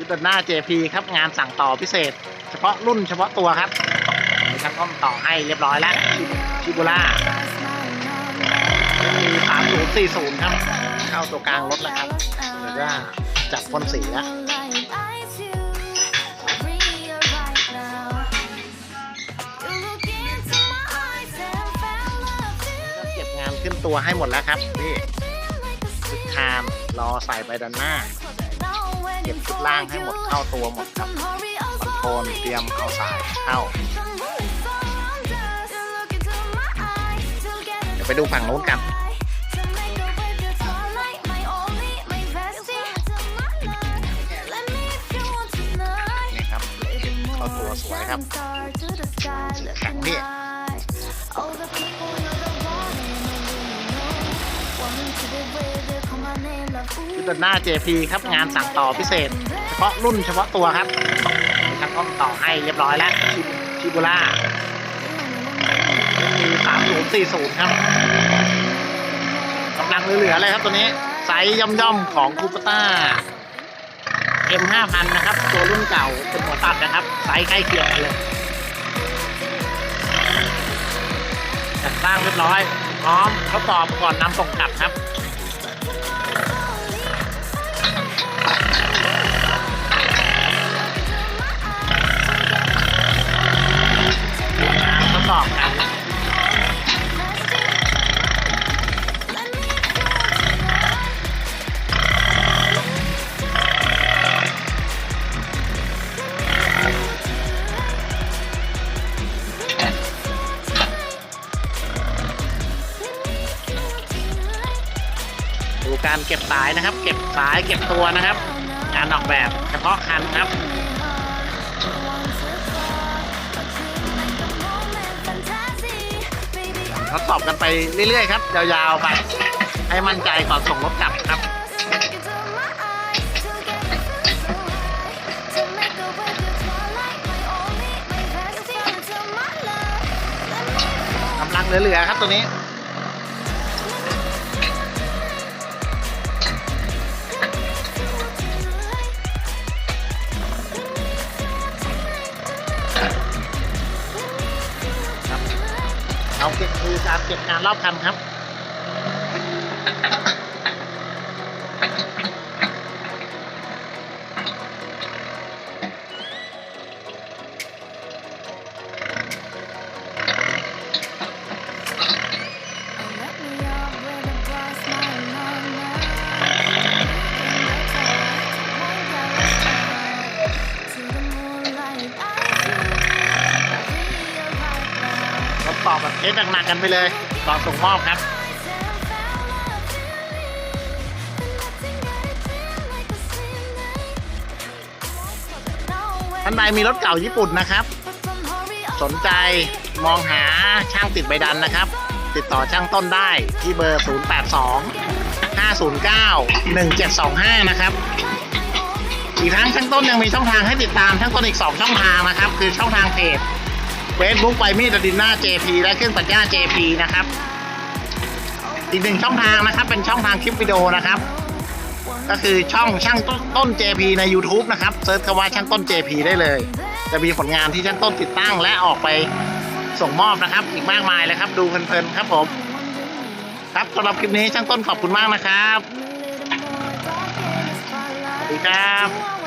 ชุดเดินหน้า JP ครับงานสั่งต่อพิเศษ เฉพาะรุ่นเฉพาะตัวครับมีช่างต้อมต่อให้เรียบร้อยแล้วชิบูล่ามี3040ครับ เข้าตัวกลางรถแล้วครับเดี๋ยวจะจับพ่นสีแล้วเก็บงานขึ้นตัวให้หมดแล้วครับพี่ชุดคานรอใส่ไปด้านหน้า เก็บชุดล่างให้หมดเข้าตัวหมดครับคอนโทรลเตรียมเอาสายเข้าเดี๋ยวไปดูฝั่งนู้นกันนี่ครับเข้าตัวสวยครับแข็งพี่ชุด เดินหน้า JP ครับงานสั่งต่อพิเศษ เฉพาะรุ่นเฉพาะตัวครับมีช่างต้อมต่อให้เรียบร้อยแล้วชิบูล่ามี3040ครับกำลังเหลือๆเลยครับตัวนี้ไซส์ย่อมๆของคูปต้า M5000 นะครับ ตัวรุ่นเก่าเป็นหัวตัดนะครับ ไซส์ใกล้เคียงกันเลยจัดสร้างเรียบร้อย พร้อมทดสอบก่อนนำส่งกลับครับ การเก็บสายนะครับ เก็บสายเก็บตัวนะครับ การออกแบบเฉพาะคันครับทดสอบกันไปเรื่อยๆครับยาวๆไปให้มั่นใจก่อนส่งรถกลับครับกำลังเหลือๆครับตัวนี้ เอาเก็บคือการเก็บงานรอบคันครับ ทดสอบแบบเทสหนักๆกันไปเลยก่อนส่งมอบครับท่านใดมีรถเก่าญี่ปุ่นนะครับ สนใจมองหาช่างติดใบดันนะครับ ติดต่อช่างต้นได้ที่เบอร์ 082 509 1725 นะครับอีกทั้งช่างต้นยังมีช่องทางให้ติดตามช่างต้นอีก 2 ช่องทางนะครับ คือช่องทางเพจ Facebook ไปมีดดินหน้า JP และเครื่องตัดหญ้า JP นะครับ อีกหนึ่งช่องทางนะครับ เป็นช่องทางคลิปวิดีโอนะครับ ก็คือช่องช่างต้นต้น JP ใน YouTube นะครับเซิร์ชคำว่าช่างต้น JP ได้เลย จะมีผลงานที่ช่างต้นติดตั้งและออกไปส่งมอบนะครับ อีกมากมายเลยครับ ดูเพลินๆครับผมครับสำหรับคลิปนี้ช่างต้นขอบคุณมากนะครับสวัสดีครับ